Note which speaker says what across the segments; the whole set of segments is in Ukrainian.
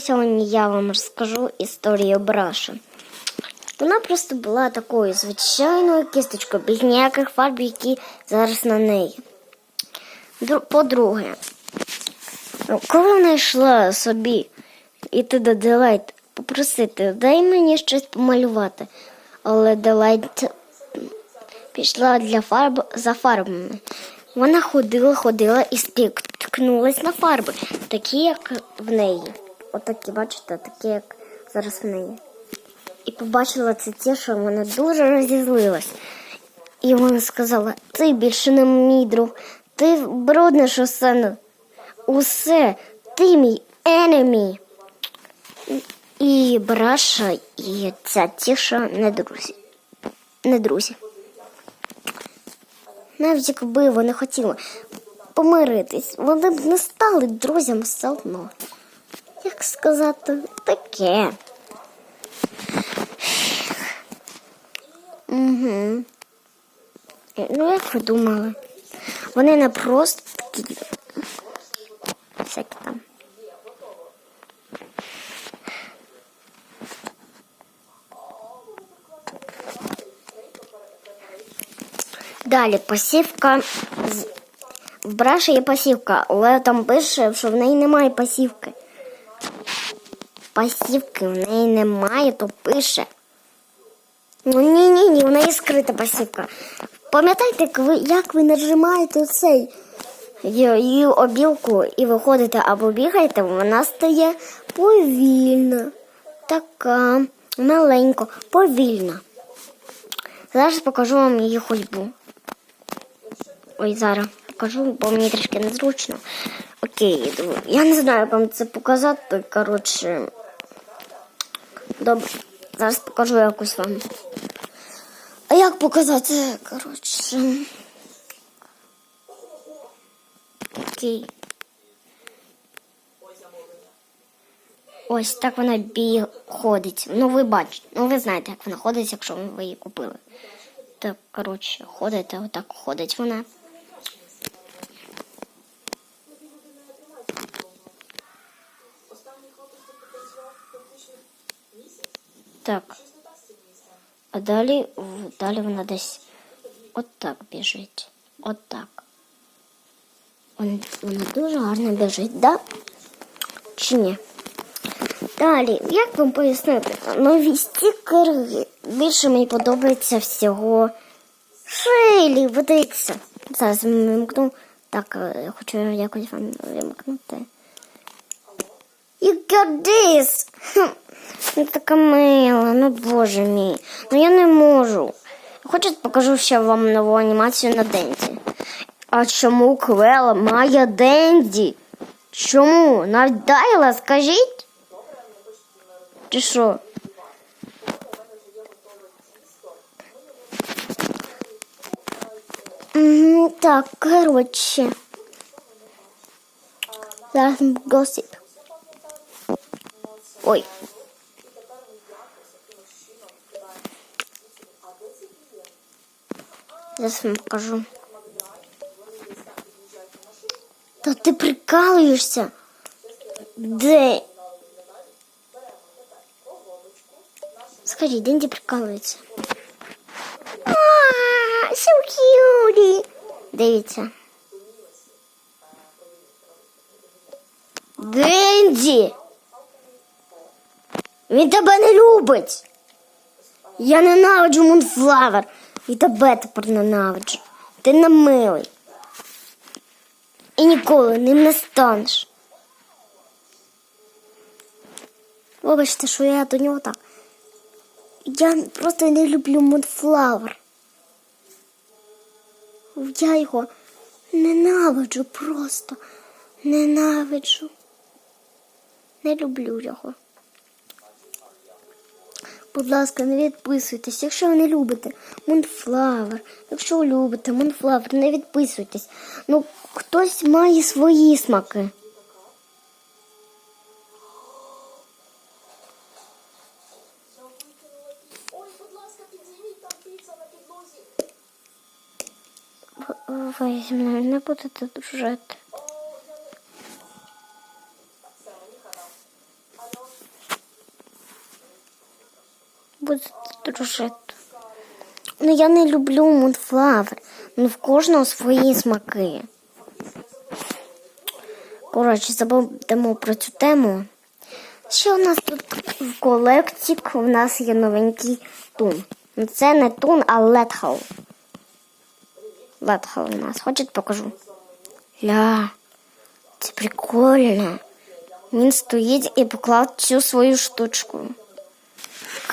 Speaker 1: Сьогодні я вам розкажу історію Браші. Вона просто була такою звичайною кисточкою, без ніяких фарб, які зараз на неї. По-друге, ну, коли вона йшла собі іти до Делайт попросити, дай мені щось помалювати. Але Делайт пішла для фарб за фарбами. Вона ходила, ходила і спіткнулась на фарби, такі, як в неї. Отакі, бачите, такі, як зараз в неї. І побачила це ті, що вона дуже розізлилась. І вона сказала: ти більше не мій друг, ти брудниш усе. Усе, ти мій enemy. І Браша, і ця тіша не друзі. Не друзі. Навіть якби вони хотіли помиритись, вони б не стали друзями все одно. Як сказати, таке. Угу. Ну, як ви думали? Вони не просто такі. Всякі там. Далі посівка. В браші є посівка, але там пише, що в неї немає посівки. Посівки в неї немає, то пише. Ну ні, ні, в неї скрита посівка. Пам'ятаєте, як ви, нажимаєте цей її її обілку і виходите або бігаєте, вона стає повільна. Така маленько, повільна. Зараз покажу вам її ходьбу. Ой, зараз покажу, бо мені трішки незручно. Окей, я не знаю, як вам це показати. Коротше. Добре, зараз покажу якось вам. А як показати? Коротше. Окей. Ось так вона біг ходить. Ну, ви бачите, ну ви знаєте, як вона ходить, якщо ви її купили. Так, коротше, ходите, отак ходить вона. Так. А далі, далі вона десь отак біжить. Отак. Вона, вона дуже гарно біжить, да? Чи ні? Далі, як вам пояснити? Нові стікери більше мені подобається всього. Шейлі, подивіться. Зараз вимкну. Так, е, хочу якось вам вимкнути. You got this! Ну така мила, ну боже мій. Ну я не можу. Хочете покажу ще вам нову анімацію на Денді. А чому Квела має Денді? Чому? Навіть Дайла, скажіть? Чи що? Так, коротше. Зараз госип. Ой. Зараз вам покажу. Та ти прикалуєшся? Де? Скажи, Денді прикалується. So cute. Дивіться. Денді! Він тебе не любить. Я ненавиджу Мунфлавер. І тебе тепер ненавиджу. Ти не милий. І ніколи ним не станеш. Вибачте, що я до нього так. Я просто не люблю Мунфлавер. Я його ненавиджу просто. Ненавиджу. Не люблю його. Будь ласка, не відписуйтесь, якщо ви не любите Мунфлавер. Якщо ви любите Мунфлавер, не відписуйтесь. Ну, хтось має свої смаки.
Speaker 2: Ой, будь ласка, підійміть там піца на підлозі.
Speaker 1: В- Ви зі мною не будете дружити.
Speaker 2: Все, мені хана. А
Speaker 1: буде дружити. Ну, я не люблю мудфлавер. Ну, в кожного свої смаки. Коротше, забудемо про цю тему. Ще у нас тут в колекції у нас є новенький тун. Ну, Це не тун, а летхал. Летхал у нас. Хочете покажу? Ля, це прикольно. Він стоїть і поклав цю свою штучку.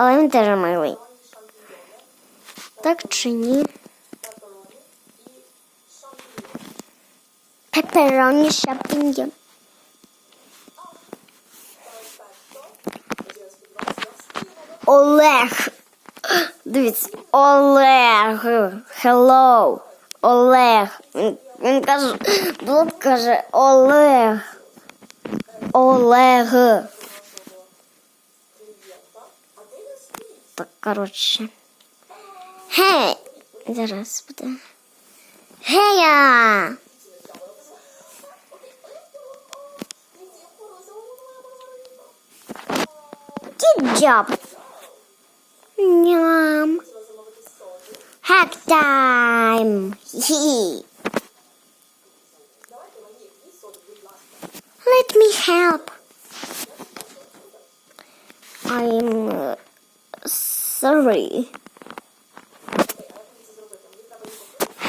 Speaker 1: Але він теж милий. Так чи ні? Пепероні шампіньйон. Олег. Дивіться, Олег. Hello. Олег. Він каже, Блуд каже Олег. Олег. Коротше. Гей! Зараз буде. Гея! Job. Ням. Time. Hee. sorry.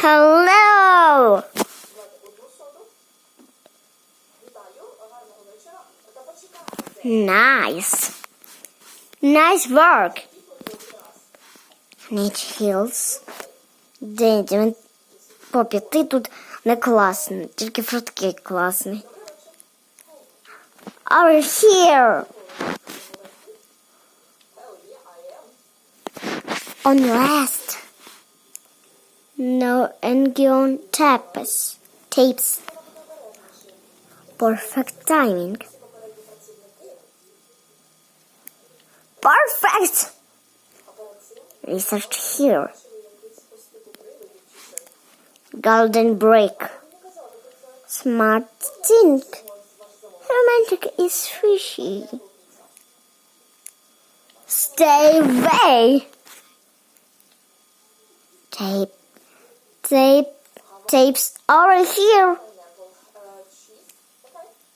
Speaker 1: Hello. Nice. Nice work. Need heels. Деді, він Попі, ти тут не класний, тільки фруткейк класний. Are you here? On rest. No Engion tapes. Tapes. Perfect timing. Perfect! Research here. Golden break. Smart think. Romantic is fishy. Stay away. Tape. Tape. Tapes over here.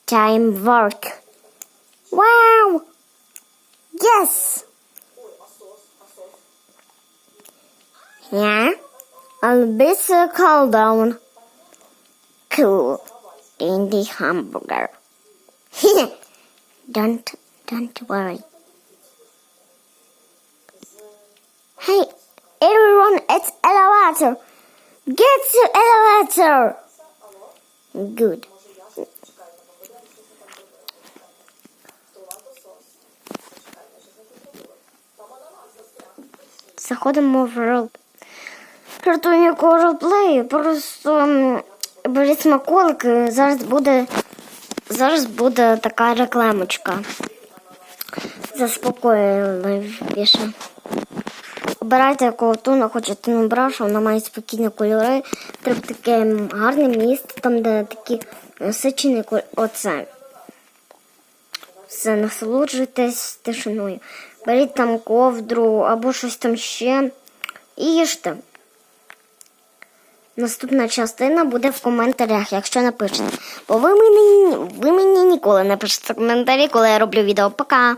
Speaker 1: Time work. Wow. Yes. Yeah. I'll be so cool down. Cool. In the hamburger. don't, don't worry. Hey, everyone, it's elevator. Get to elevator. Good. Заходимо в рол. Картонніку ролплею. Просто беріть смаколики. Зараз буде, зараз буде така рекламочка. Заспокоювіше. Обирайте якого тону хочете ну, вона має спокійні кольори. Треба таке гарне місце, там, де такі насичені кольори. Оце. Все, насолоджуйтесь тишиною. Беріть там ковдру або щось там ще і їжте. Наступна частина буде в коментарях, якщо напишете. Бо ви мені, ви мені ніколи не пишете коментарі, коли я роблю відео. Пока!